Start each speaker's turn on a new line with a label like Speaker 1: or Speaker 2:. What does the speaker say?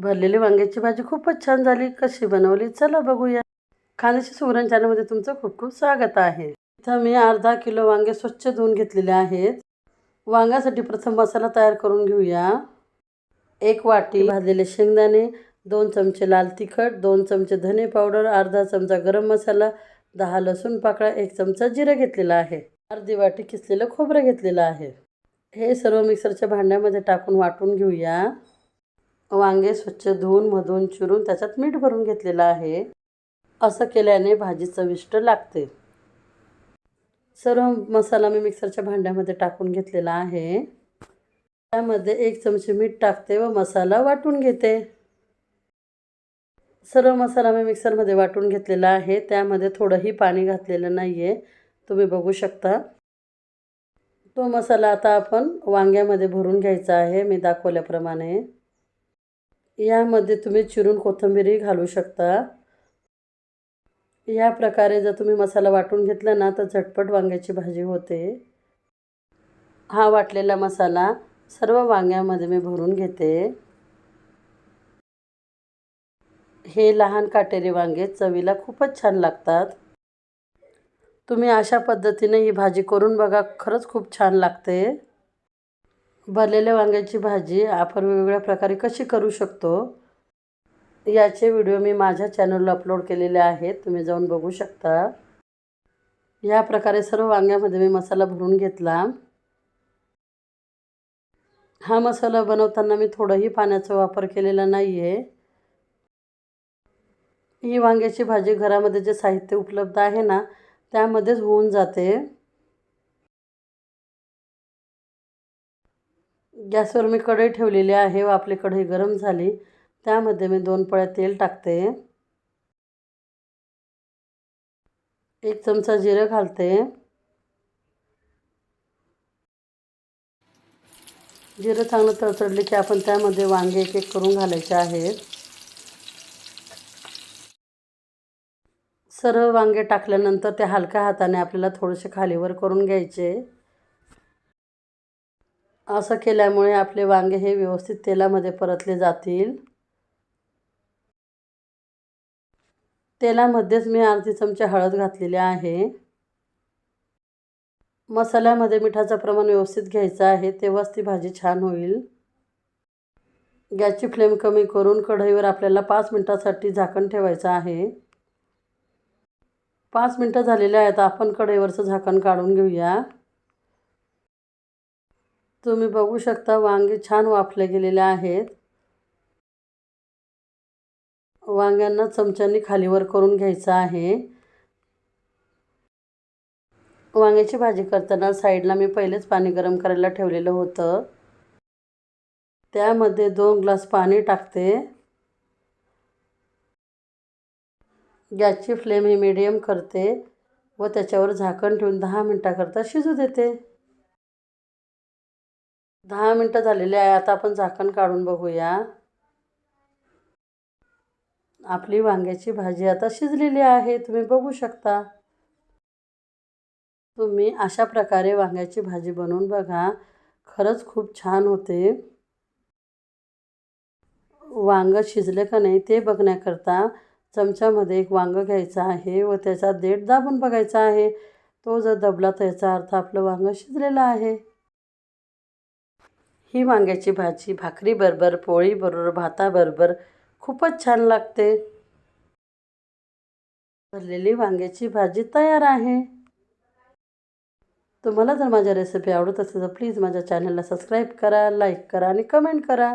Speaker 1: भरलेली वांग्याची भाजी खूपच छान झाली. कशी बनवली? चला बघूया. खाण्याची सुगरण चॅनलमध्ये तुमचं खूप खूप स्वागत आहे. इथं मी अर्धा किलो वांगे स्वच्छ धुवून घेतलेले आहेत. वांग्यासाठी प्रथम मसाला तयार करून घेऊया. एक वाटी भाजलेले शेंगदाणे दोन चमचे लाल तिखट दोन चमचे धने पावडर अर्धा चमचा गरम मसाला दहा लसूण पाकळा एक चमचा जिरं घेतलेला आहे. अर्धी वाटी किसलेलं खोबरं घेतलेलं आहे. हे सर्व मिक्सरच्या भांड्यामध्ये टाकून वाटून घेऊया. वांगे स्वच्छ धुवून मधून चिरून त्याच्यात मीठ भरून घेतलेलं आहे. असं केल्याने भाजी चविष्ट लागते. सर्व मसाला मी मिक्सरच्या भांड्यामध्ये टाकून घेतलेला आहे. त्यामध्ये एक चमचे मीठ टाकते व मसाला वाटून घेते. सर्व मसाला मी मिक्सरमध्ये वाटून घेतलेला आहे. त्यामध्ये थोडंही पाणी घातलेलं नाही आहे तुम्ही बघू शकता. तो मसाला आता आपण वांग्यामध्ये भरून घ्यायचा आहे. मी दाखवल्याप्रमाणे. यामध्ये तुम्ही चिरून कोथिंबीरही घालू शकता. या प्रकारे जर तुम्ही मसाला वाटून घेतला ना तर झटपट वांग्याची भाजी होते. हा वाटलेला मसाला सर्व वांग्यामध्ये मी भरून घेते. हे लहान काटेरी वांगे चवीला खूपच छान लागतात. तुम्ही अशा पद्धतीने ही भाजी करून बघा खरंच खूप छान लागते. भरलेल्या वांग्याची भाजी आपण वेगवेगळ्या प्रकारे कशी करू शकतो याचे व्हिडिओ मी माझ्या चॅनलला अपलोड केलेले आहेत तुम्ही जाऊन बघू शकता. या प्रकारे सर्व वांग्यामध्ये मी मसाला भरून घेतला. हा मसाला बनवताना मी थोडंही पाण्याचा वापर केलेला नाही आहे ही वांग्याची भाजी घरामध्ये जे साहित्य उपलब्ध आहे ना त्यामध्येच होऊन जाते. गॅसवर मी कढई ठेवलेली आहे व आपली कढई गरम झाली. त्यामध्ये मी दोन पळ्या तेल टाकते. एक चमचा जिरं घालते. जिरं चांगलं तळतळले की आपण त्यामध्ये वांगे एक एक करून घालायचे आहेत. सर्व वांगे टाकल्यानंतर ते हलक्या हाताने आपल्याला थोडेसे खालीवर करून घ्यायचे. असं केल्यामुळे आपले वांगे हे व्यवस्थित तेलामध्ये परतले जातील. तेलामध्येच मी अर्धी चमचे हळद घातलेली आहे. मसाल्यामध्ये मिठाचं प्रमाण व्यवस्थित घ्यायचं आहे तेव्हाच ती भाजी छान होईल. गॅसची फ्लेम कमी करून कढईवर आपल्याला पाच मिनटासाठी झाकण ठेवायचं आहे. पाच मिनटं झालेले आहेत आपण कढईवरचं झाकण काढून घेऊया. तुम्ही बघू शकता वांगे छान वाफले गेलेले आहेत. वांग्यांना चमच्याने खालीवर करून घ्यायचं आहे. वांग्याची भाजी करताना साईडला मी पहिलेच पाणी गरम करायला ठेवलेलं होतं. त्यामध्ये दोन ग्लास पाणी टाकते. गॅसची फ्लेम ही मिडियम करते व त्याच्यावर झाकण ठेवून दहा मिनटाकरता शिजू देते. दहा मिनटं झालेले आहे आता आपण झाकण काढून बघूया. आपली वांग्याची भाजी आता शिजलेली आहे तुम्ही बघू शकता. तुम्ही अशा प्रकारे वांग्याची भाजी बनवून बघा. खरंच खूप छान होते. वांगं शिजले का नाही ते बघण्याकरता चमच्यामध्ये एक वांगं घ्यायचं आहे व त्याचा देठ दाबून बघायचा आहे. तो जर दबला तर याचा अर्थ आपलं वांगं शिजलेलं आहे. ही वांग्याची भाजी भाकरी बरोबर पोळी बरोबर भाताबरोबर खूपच छान लागते. भरलेली वांग्याची भाजी तयार आहे. तुम्हाला जर माझ्या रेसिपी आवडत असेल तर प्लीज माझ्या चॅनलला सबस्क्राईब करा लाईक करा आणि कमेंट करा.